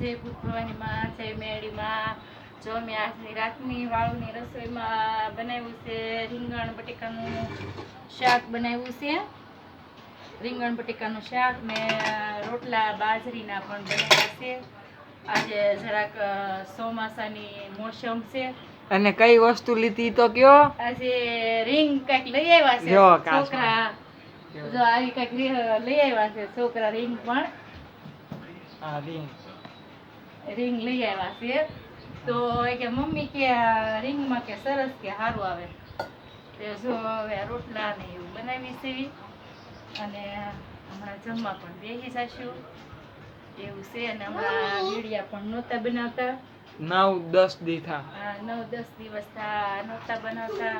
જય ભૂતભવાની જય મેળીમાં જો મેં આજની રાતની વાળુની રસોઈમાં બનાવ્યું છે રીંગણ બટેકાનું શાક બનાવ્યું છે. રીંગણ બટેકાનું શાક ને રોટલા બાજરીના પણ બનાવ્યા છે. આજે જરાક ચોમાસાની મોસમ છે. અને કઈ વસ્તુ લીધી તો કયો? આજે રીંગ કંઈક લઈ આવ્યા છે. છોકરા જો આવી કંઈક લઈ આવ્યા છે. છોકરા રીંગ પણ. આ રીંગ. રિંગ લઈ આવ્યા છે. તો એ કે મમ્મી કે રિંગમાં કે સરસ કે સારું આવે. તે જો હવે રોટલા ને એવું બનાવી છે. અને હમણાં જમવા પણ બેસી જશું. એવું છે અને હમણાં વીડિયા પણ નહોતા બનાવતા. નવ દસ દી થા. નવ દસ દિવસ થા નહોતા બનાવતા.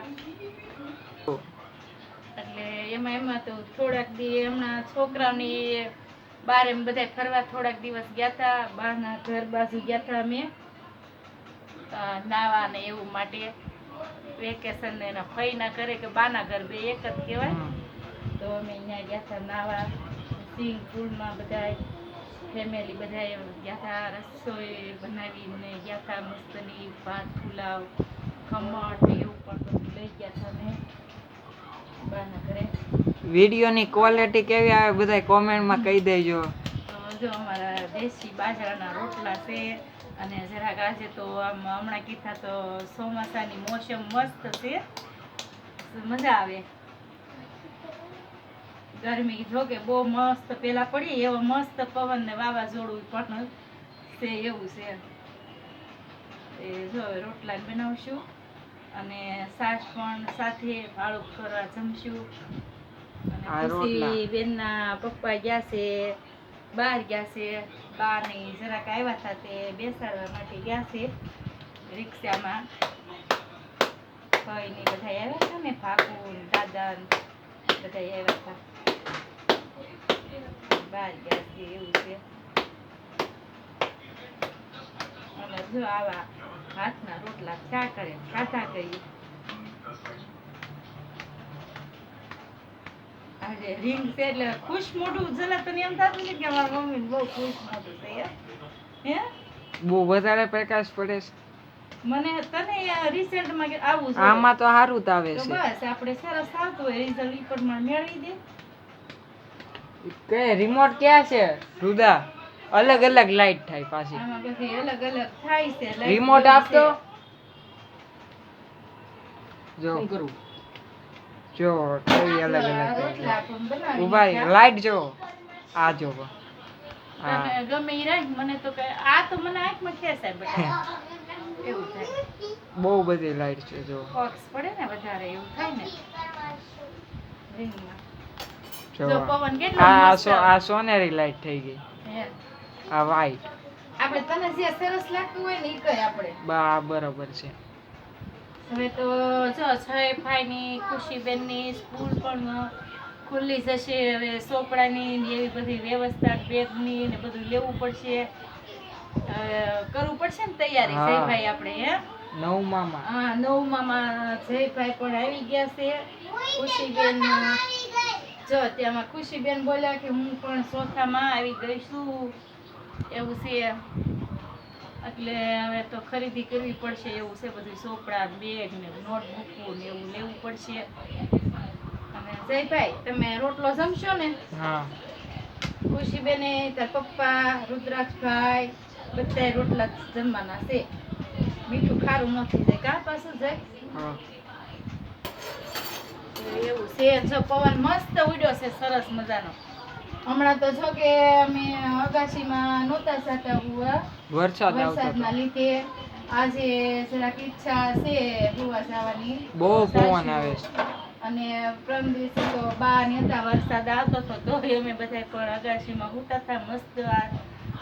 એટલે એમાં એમાં તો થોડાક દી હમણાં છોકરાઓની બાર એમ બધા ફરવા થોડાક દિવસ ગયા હતા બાના ઘર બાજુ ગયા હતા અમે નાવા ને એવું માટે વેકેશન ને એના ફઈના કરે કે બાના ઘર બે એક જ કહેવાય. તો અમે અહીંયા ગયા હતા નાવા સ્વિમિંગ પુલમાં બધા ફેમિલી બધા ગયા હતા રસોઈ બનાવીને ગયા હતા મસ્તની ભાત પુલાવ ખમણ એવું પણ બધું લઈ ગયા હતા ને વિડીયોની ક્વોલિટી કેવી આવે બધા કોમેન્ટમાં કહી દેજો. જો અમારા દેશી બાજરાના રોટલા છે અને જરાક આજે તો આમ હમણાં કીધા તો ચોમાસાની મોસમ મસ્ત છે. મજા આવે. ગરમી જો કે બહુ મસ્ત પેલા પડી એવો મસ્ત પવન ને વાવાઝોડું પણ છે એવું છે. એ જો રોટલા બનાવશું અને સાસ પણ સાથે ભાડું કરવા જમશું. ખુશી બેનના પપ્પા ગયા છે બહાર ગયા છે બા ને જરાક આવ્યા હતા તે બેસાડવા માટે ગયા છે રિક્ષામાં. ભાઈ ને બધા આવ્યા હતા ને ને દાદા બધા આવ્યા હતા. બહાર ગયા છે એવું છે. અને જો આવા હાથના રોટલા ચા કરે ખાધા કરીએ રિંગ છે એટલે ખુશ મોઢું ઉજ્જવલા તને એમ થતું ને કે મારા મમ્મી બહુ ખુશ મોઢું છે હે? બહુ વધારે પ્રકાશ પડે છે. મને તને રિસેન્ટમાં કે આવું છે. આમાં તો સારું જ આવે છે. બસ આપણે સરસ આવતું હોય રિઝલ્ટ રિપોર્ટમાં મેળવી દે. કે રિમોટ ક્યાં છે? રુદા અલગ અલગ લાઈટ થાય પાછી. આમાં બધી અલગ અલગ થાય છે રિમોટ આપતો? જો. અલગ જો આ અલગ અલગ પણ ઊભા લાઈટ જો. આ જો બહુ બધી લાઈટ છે જો. પડે ને વધારે એવું થાય ને. આ. સોનેરી લાઈટ થઈ ગઈ. આ વ્હાઈટ આપણે તને જે સરસ લાગતું હોય ને ઈ કઈ આપણે. બા બરોબર છે. હવે તો જો છ ભાઈની ખુશીબેનની સ્કૂલ પણ ખુલ્લી જશે. હવે ચોપડાની એવી બધી વ્યવસ્થા બેગની ને બધું લેવું પડશે. કરવું પડશે ને તૈયારી. જયભાઈ આપણે હે? નવમામાં. હા નવમામાં જયભાઈ પણ આવી ગયા છે. ખુશીબેન જો તેમાં ખુશીબેન બોલ્યા કે હું પણ ચોથામાં આવી ગઈ છું. એવું છે. એટલે હવે તો ખરીદી કરવી પડશે એવું છે બધું ચોપડા બેગ ને નોટબુક ને એવું લેવું પડશે. અને જયભાઈ તમે રોટલો જમશો ને? હા. ખુશીબેને તાર પપ્પા રુદ્રાક્ષભાઈ બધા રોટલા જમવાના છે. મીઠું ખારું નથી જાય. કા પાછું જાય? એવું છે. જો પવન મસ્ત ઉડ્યો છે સરસ મજાનો. હમણાં તો જો કે અમે અગાશીમાં નહોતા જતા હુવા. વરસાદ વરસાદના લીધે આજે જરાક ઈચ્છા છે હુવા જવાની. બહુ પવન આવે છે. અને પ્રમ દિવસે તો બા ને હતા વરસાદ આવતો હતો તો અમે બધા પણ અગાશીમાં હુતા હતા. મસ્ત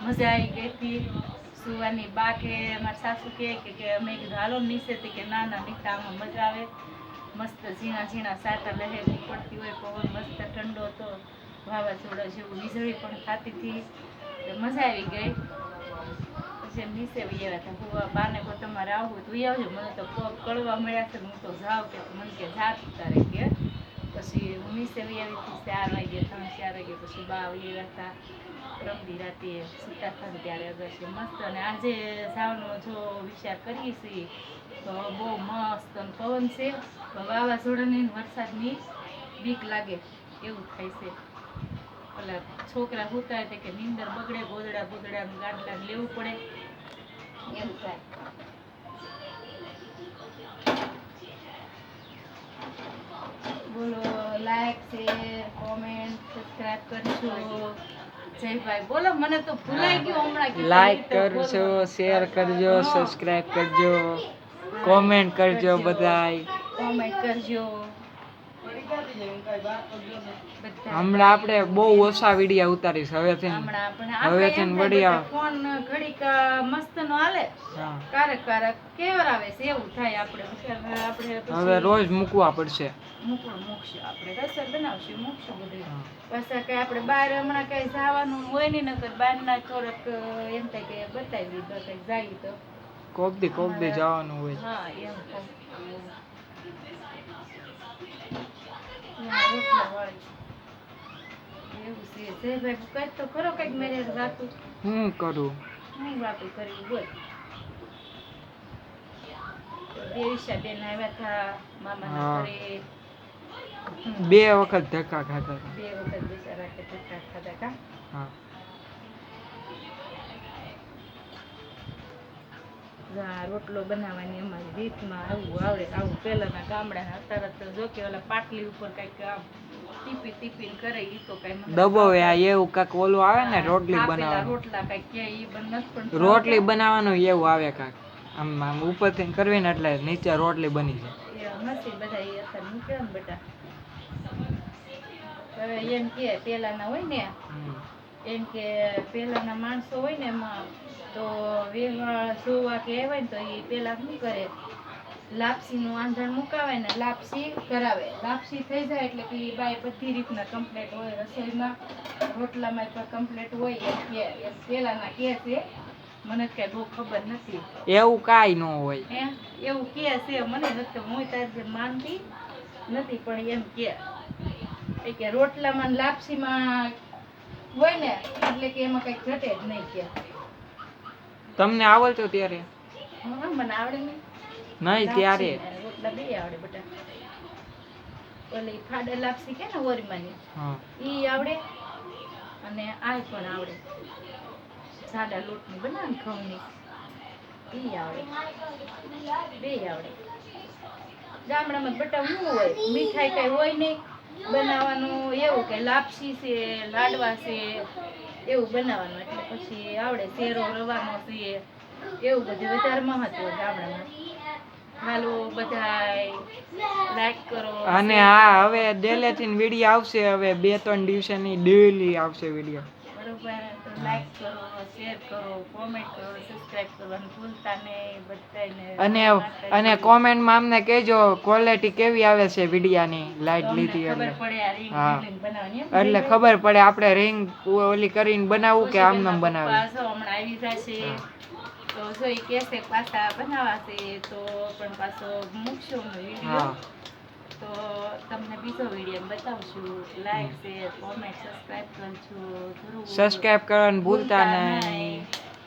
મજા આવી ગઈ હતી. સુવાની બા કે મારા સાસુ કે કે અમે કીધું હાલો નીચેથી કે ના ના નીચે આમાં મજા આવે. મસ્ત ઝીણા ઝીણા સાટા લહેર પડતી હોય પવન મસ્ત ઠંડો હતો વાવાઝોડા જેવું વીજળી પણ થતી હતી. મજા આવી ગઈ. પછી નીચે વહી આવ્યા હતા. હું બાને કહું, તમારે આવું તો વહી આવજો. મને તો પગ કળવા મળ્યા છે. હું તો જાઉં કે મને કે જાત તારે કે. પછી હું નીચે વહી આવી હતી. ચાર વાગે ત્રણ, ચાર વાગે પછી બા આવી ગયા હતા. રમદી રાતે સૂતા હતા ત્યારે અગર મસ્ત. અને આજે જવાનો જો વિચાર કરીએ છીએ, તો બહુ મસ્ત અને પવન છે. વાવાઝોડાની વરસાદની બીક લાગે એવું થાય છે. ઓલા છોકરા હોતા હોય કે નીંદર બગડે ગોદડા બોદડા ને ગાદલા લેવું પડે. એવું થાય. બોલો લાઈક શેર કોમેન્ટ સબસ્ક્રાઇબ કરજો. જયભાઈ બોલો મને તો ભૂલાઈ ગયું હમણાં લાઈક તો. કરજો શેર કરજો સબસ્ક્રાઇબ કરજો. કોમેન્ટ કરજો બધાય. કોમેન્ટ કરજો. હમણાં આપણે બહુ ઓછા વિડિયા ઉતારીશ હવેથી. હમણાં આપણે હવે આપણે છે એમ વળી કે ફોન ઘડીક મસ્ત નો હાલે કારક કારક કેવર આવે છે એવું થાય આપણે. આપણે હવે રોજ મૂકવા પડશે. મૂકવું મૂકશે આપણે. રસોઈ બનાવશું મૂકશું બધું. પાછા કઈ આપણે બહાર હમણાં કઈ જવાનું હોય નહીં નકર બહારના થોડોક એમ થાય કે બતાવી દીધો કઈ જાય તો કોક દી કોક દી જવાનું હોય. હા એમ હું કરું? હું. વાતું કરવી બોલ. બે વખત ધક્કા ખાધા બે વખત બિચારા ધક્કા ખાધા કા? હા. રોટલો બનાવવાની અમારી રીતમાં આવું આવડે આવું પહેલાના ગામડા અત્યારે તો જો કે ઓલા પાટલી ઉપર કંઈક આમ ટીપી ટીપીને કરે એ તો કઈ દબાવે આ એવું કાંક ઓલું આવે ને રોટલી બનાવવાનું. રોટલા કંઈક કે એ બન નથી પણ રોટલી બનાવવાનું એવું આવે કાંક. આમ આમ ઉપરથી કરવી ને એટલે નીચે રોટલી બની જાય. નથી બધા એ અત્યારે મૂકે ને બેટા હવે એમ કે પેલાના હોય ને. એમ કે પહેલાંના માણસો હોય ને એમાં તો વેવા જોવા કે એવાય ને તો એ પહેલાં શું કરે? લાપસીનું આંધણ મુકાવે ને લાપસી કરાવે. લાપસી થઈ જાય એટલે કે એ બાય બધી રીતના કમ્પ્લેટ હોય. રસોઈમાં રોટલામાં પણ કમ્પ્લેટ હોય એમ કે એમ પેલાના કે છે. મને કઈ બહુ ખબર નથી. એવું કાંઈ ન હોય. એવું કે છે. મને નથી હું તારી માનતી નથી પણ એમ કે. કે રોટલામાં ને લાપસીમાં હોય ને એટલે કે એમાં કઈ ઘટે જ નહીં કે. તમને આવડતું ત્યારે? હા મને આવડે નહીં. નહીં ત્યારે. રોટલા બે આવડે બટા. ઓલી ફાડે લાપસી કે ને ઓરીમાની. ઈ આવડે અને આ પણ આવડે. સાદા લોટની બનાવે ઘઉંની. ઈ આવડે. બે આવડે. ગામડામાં બટા શું હોય મીઠાઈ કઈ હોય નહીં. બનાવવાનું એવું કે લાપસી છે લાડવા છે એવું બનાવવાનું એટલે પછી આવડે શેરો રવાનો છે એવું બધું વધારે મહત્વ ગામડામાં હાલો બધાય લાઈક કરો અને હા હવે ડેલેથી વીડિયો આવશે હવે બે ત્રણ દિવસની ડેલી આવશે વીડિયો. બરોબર તો લાઈક કરો શેર કરો કોમેન્ટ કરો સબસ્ક્રાઇબ કરવાનું ભૂલતા નહીં બધાને. અને અને કોમેન્ટમાં અમને કહેજો ક્વોલિટી કેવી આવે છે વિડિયાની લાઈટ લીધી એટલે હા. એટલે ખબર પડે આપણે રિંગ ઓલી કરીને બનાવવું કે આમ નામ બનાવવું બનાવે. હમણાં આવી જશે. તો જો એ કહેશે પાછા બનાવાશે તો પણ પાછો મૂકશું વીડિયો. તો તમને બીજો વીડિયો બતાવશું. લાઈક શેર કોમેન્ટ સબસ્ક્રાઇબ કરજો. સબસ્ક્રાઇબ કરવાનું ભૂલતા નહીં.